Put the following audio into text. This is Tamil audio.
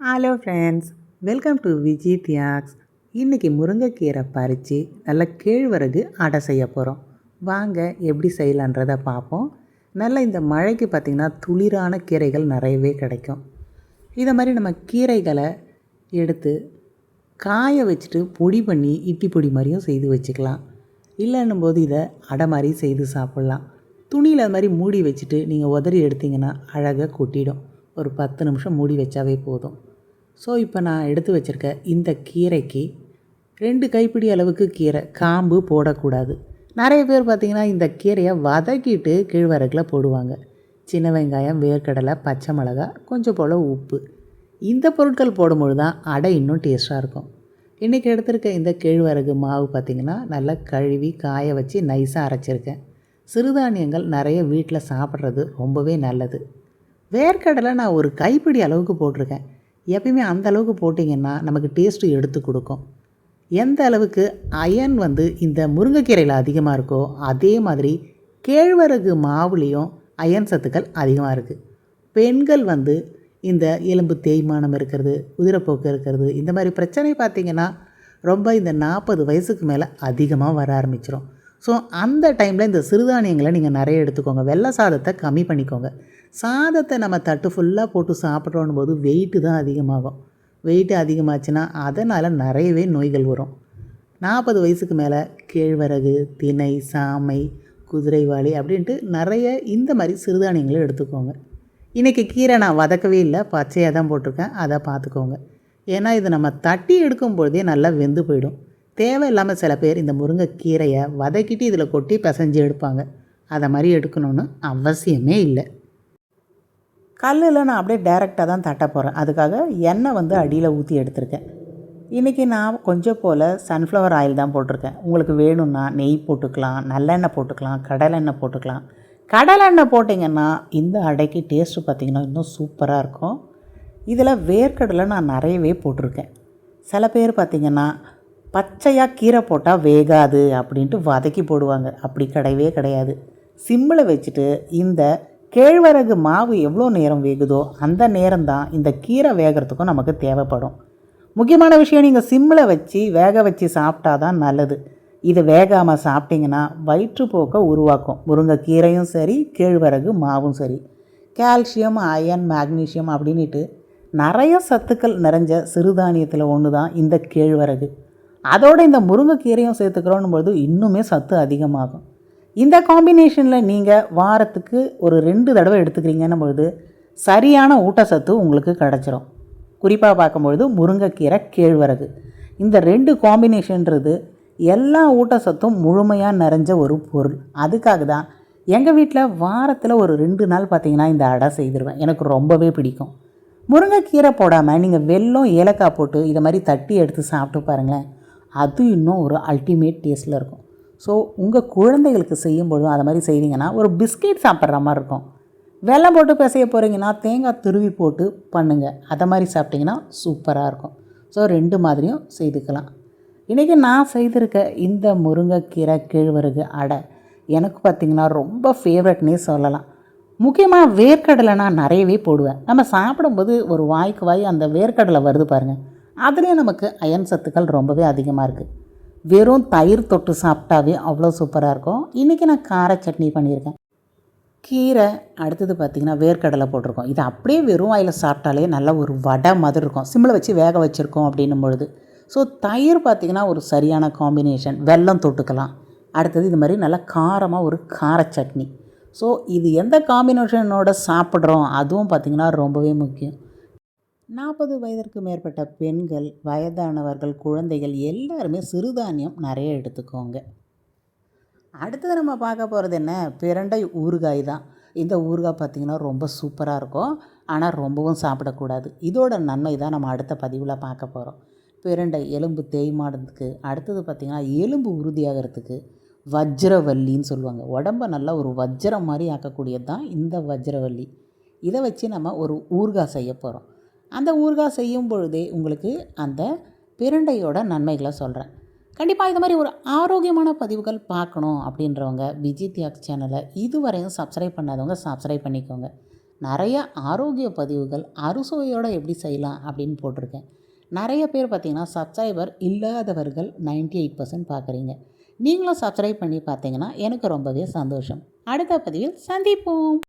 Hello friends welcome to Viji Thiyags இன்றைக்கி முருங்கைக்கீரை பறித்து நல்லா கேழ்வரகு அடை செய்ய போகிறோம் வாங்க எப்படி செய்யலான்றதை பார்ப்போம். நல்ல இந்த மழைக்கு பார்த்திங்கன்னா துளிரான கீரைகள் நிறையவே கிடைக்கும். இதை மாதிரி நம்ம கீரைகளை எடுத்து காய வச்சுட்டு பொடி பண்ணி இட்லி பொடி மாதிரியும் செய்து வச்சுக்கலாம். இல்லைன்னும் போது இதை அடை மாதிரி செய்து சாப்பிட்லாம். துணியில் அது மாதிரி மூடி வச்சுட்டு நீங்கள் உதறி எடுத்திங்கன்னா அழகாக கொட்டிடும். ஒரு பத்து நிமிஷம் மூடி வச்சாவே போதும். ஸோ இப்போ நான் எடுத்து வச்சுருக்க இந்த கீரைக்கு ரெண்டு கைப்பிடி அளவுக்கு கீரை காம்பு போடக்கூடாது. நிறைய பேர் பார்த்திங்கன்னா இந்த கீரையை வதக்கிட்டு கீழ்வரகில் போடுவாங்க. சின்ன வெங்காயம் வேர்க்கடலை பச்சை மிளகா கொஞ்சம் போல் உப்பு. இந்த பொருட்கள் போடும்பொழுது தான் அடை இன்னும் டேஸ்ட்டாக இருக்கும். இன்றைக்கி எடுத்திருக்க இந்த கேழ்வரகு மாவு பார்த்திங்கன்னா நல்லா கழுவி காய வச்சு நைஸாக அரைச்சிருக்கேன். சிறுதானியங்கள் நிறைய வீட்டில் சாப்பிட்றது ரொம்பவே நல்லது. வேர்க்கடலை நான் ஒரு கைப்பிடி அளவுக்கு போட்டிருக்கேன். எப்பயுமே அந்த அளவுக்கு போட்டிங்கன்னா நமக்கு டேஸ்ட்டு எடுத்து கொடுக்கும். எந்த அளவுக்கு அயன் வந்து இந்த முருங்கைக்கீரையில் அதிகமாக இருக்கோ அதே மாதிரி கேழ்வரகு மாவுலேயும் அயன் சத்துக்கள் அதிகமாக இருக்குது பெண்கள் வந்து இந்த எலும்பு தேய்மானம் இருக்கிறது உதிரப்போக்கு இருக்கிறது இந்த மாதிரி பிரச்சனை பார்த்திங்கன்னா ரொம்ப இந்த நாற்பது வயசுக்கு மேலே அதிகமாக வர ஆரம்பிச்சிடும் ஸோ அந்த டைமில் இந்த சிறுதானியங்களை நீங்கள் நிறைய எடுத்துக்கோங்க. வெள்ளை சாதத்தை கம்மி பண்ணிக்கோங்க. சாதத்தை நம்ம தட்டு ஃபுல்லாக போட்டு சாப்பிட்றோன்னு போது வெயிட்டு தான் அதிகமாகும். வெயிட்டு அதிகமாச்சுன்னா அதனால் நிறையவே நோய்கள் வரும். நாற்பது வயசுக்கு மேலே கேழ்வரகு தினை சாமை குதிரைவாளி அப்படின்ட்டு நிறைய இந்த மாதிரி சிறுதானியங்களை எடுத்துக்கோங்க. இன்றைக்கி கீரை நான் வதக்கவே இல்லை பச்சையாக தான் போட்டிருக்கேன் அதை பார்த்துக்கோங்க. ஏன்னா இது நம்ம தட்டி எடுக்கும் பொழுதே நல்லா வெந்து போயிடும். தேவையில்லாமல் சில பேர் இந்த முருங்கைக்கீரையை வதக்கிட்டு இதில் கொட்டி பிசைஞ்சு எடுப்பாங்க. அதை மாதிரி எடுக்கணும்னு அவசியமே இல்லை. கல்லில் நான் அப்படியே டைரெக்டாக தான் தட்ட போகிறேன் அதுக்காக எண்ணெய் வந்து அடியில் ஊற்றி எடுத்திருக்கேன். இன்றைக்கி நான் கொஞ்சம் போல் சன்ஃப்ளவர் ஆயில் தான் போட்டிருக்கேன். உங்களுக்கு வேணும்னா நெய் போட்டுக்கலாம் நல்லெண்ணெய் போட்டுக்கலாம் கடலெண்ணெய் போட்டுக்கலாம். கடலெண்ணெய் போட்டிங்கன்னா இந்த அடைக்கு டேஸ்ட்டு பார்த்திங்கன்னா இன்னும் சூப்பராக இருக்கும். இதில் வேர்க்கடலை நான் நிறையவே போட்டிருக்கேன். சில பேர் பார்த்திங்கன்னா பச்சையாக கீரை போட்டால் வேகாது அப்படின்ட்டு வதக்கி போடுவாங்க. அப்படி கிடையவே கிடையாது. சிம்மில் வச்சுட்டு இந்த கேழ்வரகு மாவு எவ்வளோ நேரம் வேகுதோ அந்த நேரம் தான் இந்த கீரை வேகிறதுக்கும் நமக்கு தேவைப்படும். முக்கியமான விஷயம் நீங்கள் சிம்மில் வச்சு வேக வச்சு சாப்பிட்டா தான் நல்லது. இது வேகாமல் சாப்பிட்டிங்கன்னா வயிற்றுப்போக்கை உருவாக்கும். முருங்கைக்கீரையும் சரி கேழ்வரகு மாவும் சரி. கால்சியம் அயன் மேக்னீஷியம் அப்படின்ட்டு நிறைய சத்துக்கள் நிறைஞ்ச சிறுதானியத்தில் ஒன்று தான் இந்த கேழ்வரகு. அதோடு இந்த முருங்கைக்கீரையும் சேர்த்துக்கிறோன்னும் பொழுது இன்னுமே சத்து அதிகமாகும். இந்த காம்பினேஷனில் நீங்கள் வாரத்துக்கு ஒரு ரெண்டு தடவை எடுத்துக்கிறீங்கன்னும் பொழுது சரியான ஊட்டச்சத்து உங்களுக்கு கிடச்சிரும். குறிப்பாக பார்க்கும்பொழுது முருங்கைக்கீரை கேழ்வரகு. இந்த ரெண்டு காம்பினேஷன்றது எல்லா ஊட்டச்சத்தும் முழுமையாக நிறைஞ்ச ஒரு பொருள். அதுக்காக தான் எங்கள் வீட்டில் வாரத்தில் ஒரு ரெண்டு நாள் பார்த்திங்கன்னா இந்த அடை செய்திருவேன். எனக்கு ரொம்பவே பிடிக்கும். முருங்கைக்கீரை போடாமல் நீங்கள் வெல்லம் ஏலக்காய் போட்டு இதை மாதிரி தட்டி எடுத்து சாப்பிட்டு பாருங்களேன் அது இன்னும் ஒரு அல்டிமேட் டேஸ்ட்டில் இருக்கும். ஸோ உங்கள் குழந்தைகளுக்கு செய்யும்பொழுதும் அதை மாதிரி செய்வீங்கன்னா ஒரு பிஸ்கெட் சாப்பிட்ற மாதிரி இருக்கும். வெள்ளம் போட்டு பிசைய போகிறீங்கன்னா தேங்காய் துருவி போட்டு பண்ணுங்கள் அதை மாதிரி சாப்பிட்டிங்கன்னா சூப்பராக இருக்கும். ஸோ ரெண்டு மாதிரியும் செய்துக்கலாம். இன்றைக்கி நான் செய்திருக்க இந்த முருங்கைக்கீரை கேழ்வரகு அடை எனக்கு பார்த்திங்கன்னா ரொம்ப ஃபேவரட்னே சொல்லலாம். முக்கியமாக வேர்க்கடலை நான் நிறையவே போடுவேன். நம்ம சாப்பிடும்போது ஒரு வாய்க்கு வாய் அந்த வேர்க்கடலை வருது பாருங்கள் அதுலேயும் நமக்கு அயன் சத்துக்கள் ரொம்பவே அதிகமாக இருக்குது வெறும் தயிர் தொட்டு சாப்பிட்டாவே அவ்வளோ சூப்பராக இருக்கும். இன்றைக்கி நான் கார சட்னி பண்ணியிருக்கேன். கீரை அடுத்தது பார்த்திங்கன்னா வேர்க்கடலை போட்டிருக்கோம். இது அப்படியே வெறும் வாயில் சாப்பிட்டாலே நல்ல ஒரு வடை மாதிரி இருக்கும். சிம்மில் வச்சு வேக வச்சுருக்கோம் அப்படின்னும் பொழுது. ஸோ தயிர் பார்த்திங்கன்னா ஒரு சரியான காம்பினேஷன் வெல்லம் தொட்டுக்கலாம். அடுத்தது இது மாதிரி நல்லா காரமாக ஒரு கார சட்னி. ஸோ இது எந்த காம்பினேஷனோட சாப்பிட்றோம்? அதுவும் பார்த்திங்கன்னா ரொம்பவே முக்கியம். நாற்பது வயதிற்கு மேற்பட்ட பெண்கள் வயதானவர்கள் குழந்தைகள் எல்லாருமே சிறுதானியம் நிறைய எடுத்துக்கோங்க. அடுத்தது நம்ம பார்க்க போகிறது என்ன? பிரண்டை ஊறுகாய் தான். இந்த ஊறுகாய் பார்த்திங்கன்னா ரொம்ப சூப்பராக இருக்கும். ஆனால் ரொம்பவும் சாப்பிடக்கூடாது. இதோட நன்மை தான் நம்ம அடுத்த பதிவில் பார்க்க போகிறோம் பிரண்டை எலும்பு தேய்மானத்துக்கு அடுத்தது பார்த்திங்கன்னா எலும்பு உறுதியாகிறதுக்கு வஜ்ரவல்லின்னு சொல்லுவாங்க. உடம்பை நல்லா ஒரு வஜ்ரம் மாதிரி ஆக்கக்கூடியது தான் இந்த வஜ்ரவல்லி. இதை வச்சு நம்ம ஒரு ஊறுகாய் செய்ய போகிறோம் அந்த ஊறுகாய் செய்யும் பொழுதே உங்களுக்கு அந்த பிரண்டையோட நன்மைகளை சொல்கிறேன் கண்டிப்பாக இது மாதிரி ஒரு ஆரோக்கியமான பதிவுகள் பார்க்கணும் அப்படின்றவங்க விஜய் தியாக் சேனலை இதுவரையும் சப்ஸ்கிரைப் பண்ணாதவங்க சப்ஸ்கிரைப் பண்ணிக்கோங்க. நிறைய ஆரோக்கிய பதிவுகள் அறுசுவையோடு எப்படி செய்யலாம் அப்படின்னு போட்டிருக்கேன். நிறைய பேர் பார்த்திங்கன்னா சப்ஸ்கிரைபர் இல்லாதவர்கள் 98% எயிட் பர்சன்ட் பார்க்குறீங்க. நீங்களும் சப்ஸ்கிரைப் பண்ணி பார்த்தீங்கன்னா எனக்கு ரொம்பவே சந்தோஷம். அடுத்த பதிவில் சந்திப்போம்.